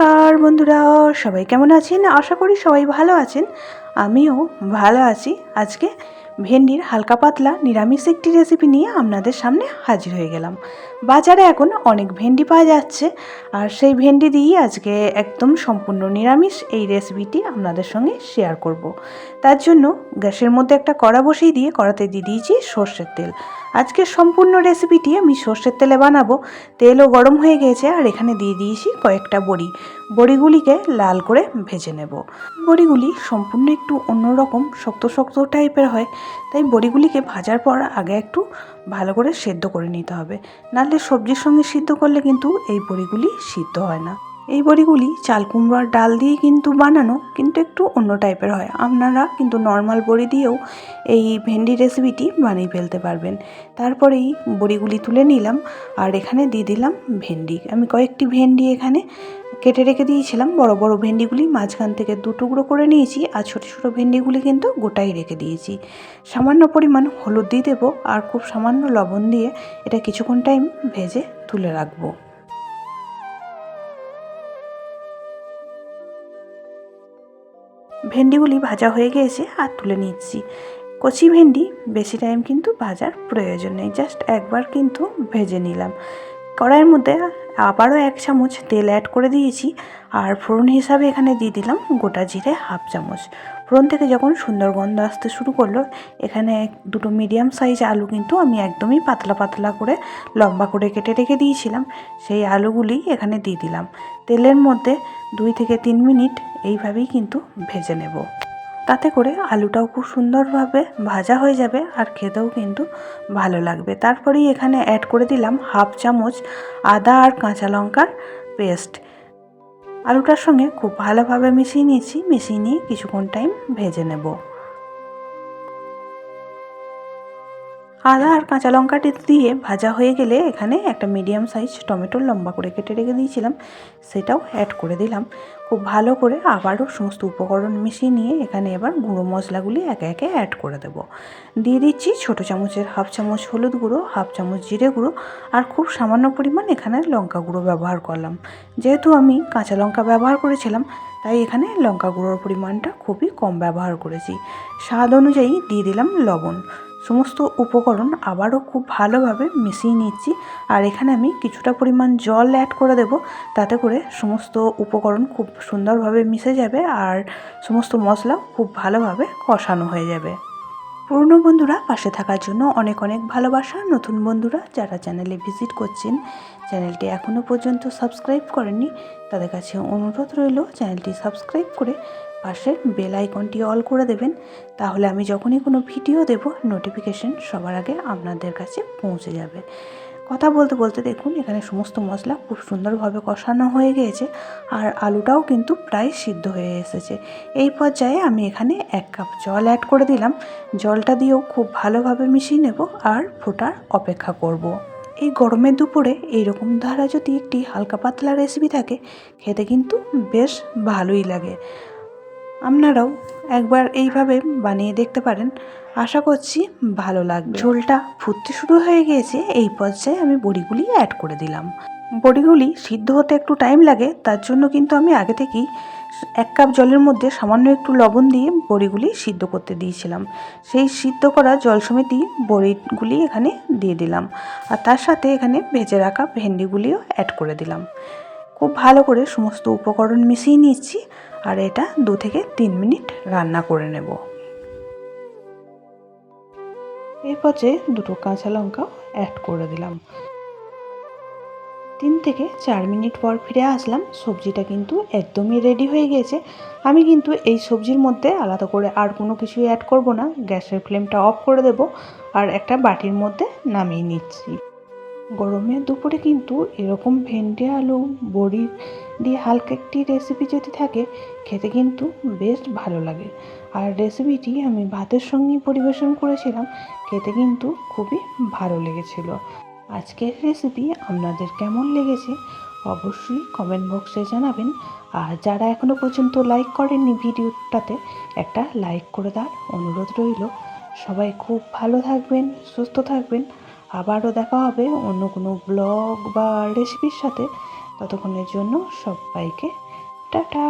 নমস্কার বন্ধুরা, সবাই কেমন আছেন? আশা করি সবাই ভালো আছেন। আমিও ভালো আছি। আজকে ভেন্ডির হালকা পাতলা নিরামিষ একটি রেসিপি নিয়ে আপনাদের সামনে হাজির হয়ে গেলাম। বাজারে এখন অনেক ভেন্ডি পাওয়া যাচ্ছে, আর সেই ভেন্ডি দিয়েই আজকে একদম সম্পূর্ণ নিরামিষ এই রেসিপিটি আপনাদের সঙ্গে শেয়ার করব। তার জন্য গ্যাসের মধ্যে একটা কড়া বসিয়ে দিয়ে কড়াতে দিয়ে দিয়েছি সর্ষের তেল। আজকে সম্পূর্ণ রেসিপিটি আমি সর্ষের তেলে বানাবো। তেলও গরম হয়ে গেছে আর এখানে দিয়ে দিয়েছি কয়েকটা বড়ি। বড়িগুলিকে লাল করে ভেজে নেব। বড়িগুলি সম্পূর্ণ একটু অন্যরকম, শক্ত শক্ত টাইপের হয়। তাই বড়িগুলিকে ভাজার পর আগে একটু ভালো করে সেদ্ধ করে নিতে হবে। নাহলে সবজির সঙ্গে সিদ্ধ করলে কিন্তু এই বড়িগুলি সিদ্ধ হয় না। এই বড়িগুলি চাল কুমড়োর ডাল দিয়ে কিন্তু বানানো, কিন্তু একটু অন্য টাইপের হয়। আপনারা কিন্তু নর্মাল বড়ি দিয়েও এই ভেন্ডি রেসিপিটি বানিয়ে ফেলতে পারবেন। তারপরেই বড়িগুলি তুলে নিলাম আর এখানে দিয়ে দিলাম ভেন্ডি। আমি কয়েকটি ভেন্ডি এখানে কেটে রেখে দিয়েছিলাম। বড় বড় ভেন্ডিগুলি মাঝখান থেকে দু টুকরো করে নিয়েছি আর ছোটো ছোটো ভেন্ডিগুলি কিন্তু গোটাই রেখে দিয়েছি। সামান্য পরিমাণ হলুদ দিয়ে দেবো আর খুব সামান্য লবণ দিয়ে এটা কিছুক্ষণ টাইম ভেজে তুলে রাখব। ভেন্ডিগুলি ভাজা হয়ে গিয়েছে আর তুলে নিচ্ছি। কচি ভেন্ডি, বেশি টাইম কিন্তু ভাজার প্রয়োজন নেই। জাস্ট একবার কিন্তু ভেজে নিলাম। কড়াইয়ের মধ্যে আবারও এক চামচ তেল অ্যাড করে দিয়েছি আর ফোড়ন হিসাবে এখানে দিয়ে দিলাম গোটা জিরে হাফ চামচ। ফোড়ন থেকে যখন সুন্দর গন্ধ আসতে শুরু করল, এখানে দুটো মিডিয়াম সাইজ আলু কিন্তু আমি একদমই পাতলা পাতলা করে লম্বা করে কেটে রেখে দিয়েছিলাম। সেই আলুগুলি এখানে দিয়ে দিলাম। তেলের মধ্যে দুই থেকে তিন মিনিট এইভাবেই কিন্তু ভেজে নেব। তাতে করে আলুটাও খুব সুন্দরভাবে ভাজা হয়ে যাবে আর খেতেও কিন্তু ভালো লাগবে। তারপরেই এখানে অ্যাড করে দিলাম হাফ চামচ আদা আর কাঁচা লঙ্কার পেস্ট আলুটার সঙ্গে খুব ভালোভাবে মিশিয়ে নিয়েছি, মিশিয়ে নিয়ে কিছুক্ষণ টাইম ভেজে নেব। আদা আর কাঁচা লঙ্কাটি দিয়ে ভাজা হয়ে গেলে এখানে একটা মিডিয়াম সাইজ টমেটো লম্বা করে কেটে রেখে দিয়েছিলাম। সেটাও অ্যাড করে দিলাম। খুব ভালো করে আবারও সমস্ত উপকরণ মিশিয়ে নিয়ে এখানে এবার গুঁড়ো মশলাগুলি একে একে অ্যাড করে দেব। দিয়ে দিচ্ছি ছোটো চামচের হাফ চামচ হলুদ গুঁড়ো হাফ চামচ জিরে গুঁড়ো আর খুব সামান্য পরিমাণ এখানে লঙ্কা গুঁড়ো ব্যবহার করলাম। যেহেতু আমি কাঁচা লঙ্কা ব্যবহার করেছিলাম, তাই এখানে লঙ্কা গুঁড়োর পরিমাণটা খুবই কম ব্যবহার করেছি। স্বাদ অনুযায়ী দিয়ে দিলাম লবণ। সমস্ত উপকরণ আবারও খুব ভালোভাবে মিশিয়ে নিচ্ছি। আর এখানে আমি কিছুটা পরিমাণ জল অ্যাড করে দেব, তাতে করে সমস্ত উপকরণ খুব সুন্দরভাবে মিশে যাবে আর সমস্ত মশলা খুব ভালোভাবে কষানো হয়ে যাবে। পুরনো বন্ধুরা, পাশে থাকার জন্য অনেক অনেক ভালোবাসা। নতুন বন্ধুরা, যারা চ্যানেলে ভিজিট করছেন চ্যানেলটি এখনও পর্যন্ত সাবস্ক্রাইব করেননি, তাদের কাছে অনুরোধ রইল চ্যানেলটি সাবস্ক্রাইব করে পাশের বেল আইকনটি অল করে দেবেন। তাহলে আমি যখনই কোনো ভিডিও দেব নোটিফিকেশন সবার আগে আপনাদের কাছে পৌঁছে যাবে। কথা বলতে বলতে দেখুন, এখানে সমস্ত মশলা খুব সুন্দরভাবে কষানো হয়ে গিয়েছে আর আলুটাও কিন্তু প্রায় সিদ্ধ হয়ে এসেছে। এই পর্যায়ে আমি এখানে এক কাপ জল অ্যাড করে দিলাম। জলটা দিয়েও খুব ভালোভাবে মিশিয়ে নেব আর ফোটার অপেক্ষা করব। এই গরমের দুপুরে এইরকম ধারা যদি একটি হালকা পাতলা রেসিপি থাকে, খেতে কিন্তু বেশ ভালোই লাগে। আপনারাও একবার এইভাবে বানিয়ে দেখতে পারেন। আশা করছি ভালো লাগবে। ঝোলটা ফুটতে শুরু হয়ে গিয়েছে, এই পর্যায়ে আমি বড়িগুলি অ্যাড করে দিলাম। বড়িগুলি সিদ্ধ হতে একটু টাইম লাগে, তার জন্য কিন্তু আমি আগে থেকেই এক কাপ জলের মধ্যে সামান্য একটু লবণ দিয়ে বড়িগুলি সিদ্ধ করতে দিয়েছিলাম। সেই সিদ্ধ করা জল সমেতি বড়িগুলি এখানে দিয়ে দিলাম। আর তার সাথে এখানে ভেজে রাখা ভেন্ডিগুলিও অ্যাড করে দিলাম। খুব ভালো করে সমস্ত উপকরণ মিশিয়ে নিচ্ছি আর এটা দু থেকে তিন মিনিট রান্না করে নেব। এরপর যে দুটো কাঁচা লঙ্কা অ্যাড করে দিলাম। তিন থেকে চার মিনিট পর ফিরে আসলাম, সবজিটা কিন্তু একদমই রেডি হয়ে গেছে আমি কিন্তু এই সবজির মধ্যে আলাদা করে আর কোনো কিছুই অ্যাড করব না, গ্যাসের ফ্লেমটা অফ করে দেব আর একটা বাটির মধ্যে নামিয়ে নিচ্ছি। গরমের দুপুরে কিন্তু এরকম ভেন্ডি, আলু, বড়ি দিয়ে হালকা একটি রেসিপি যদি থাকে, খেতে কিন্তু বেশ ভালো লাগে। আর রেসিপিটি আমি ভাতের সঙ্গেই পরিবেশন করেছিলাম, খেতে কিন্তু খুবই ভালো লেগেছিল। আজকের রেসিপি আপনাদের কেমন লেগেছে, অবশ্যই কমেন্ট বক্সে জানাবেন। আর যারা এখনও পর্যন্ত লাইক করেননি ভিডিওটাতে, একটা লাইক করে দেওয়ার অনুরোধ রইল। সবাই খুব ভালো থাকবেন, সুস্থ থাকবেন। আবারও দেখা হবে অন্য কোনো ব্লগ বা রেসিপির সাথে। ততক্ষণের জন্য সবাইকে টাটা।